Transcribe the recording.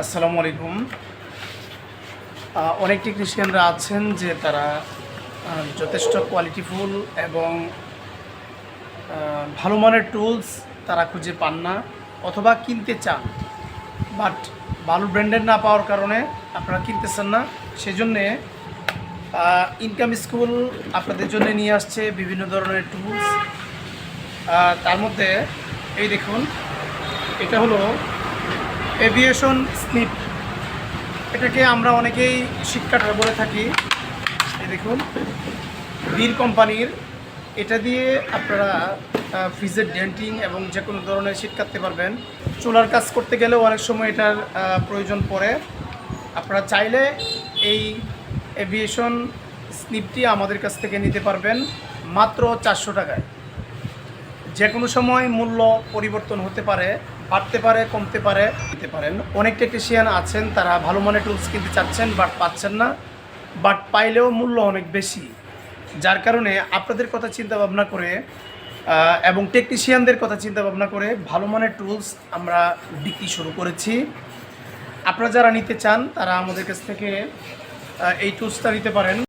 আসসালামু আলাইকুম। অনেক টেকনিশিয়ানরা আছেন যে তারা যথেষ্ট কোয়ালিটিফুল এবং ভালো মানের টুলস তারা খুঁজে পান না অথবা কিনতে চান। বাট ভালো ব্র্যান্ডের না পাওয়ার কারণে আপনারা কিনতেছেন না। সেজন্যে ইনকাম স্কুল আপনাদের জন্য নিয়ে আসছে বিভিন্ন ধরনের টুলস তার মধ্যে, এই দেখুন, এটা হলো এভিয়েশন স্নিপ এটাকে আমরা অনেকেই শিক্ষাটা বলে থাকি। এই দেখুন, বীর কোম্পানির। এটা দিয়ে আপনারা ফ্রিজের ডেন্টিং এবং যে কোনো ধরনের শীত কাটতে পারবেন। চুলার কাজ করতে গেলেও অনেক সময় এটার প্রয়োজন পড়ে। আপনারা চাইলে এই এভিয়েশন স্নিপটি আমাদের কাছ থেকে নিতে পারবেন মাত্র চারশো টাকায়। যে কোনো সময় মূল্য পরিবর্তন হতে পারে, বাড়তে পারে, কমতে পারে, দিতে পারেন। অনেক টেকনিশিয়ান আছেন, তারা ভালো মানের টুলস কিনতে চাচ্ছেন বাট পাচ্ছেন না। বাট পাইলেও মূল্য অনেক বেশি। যার কারণে আপনাদের কথা চিন্তা ভাবনা করে এবং টেকনিশিয়ানদের কথা চিন্তা ভাবনা করে ভালো মানের টুলস আমরা বিক্রি শুরু করেছি। আপনারা যারা নিতে চান, তারা আমাদের কাছ থেকে এই টুলসটা নিতে পারেন।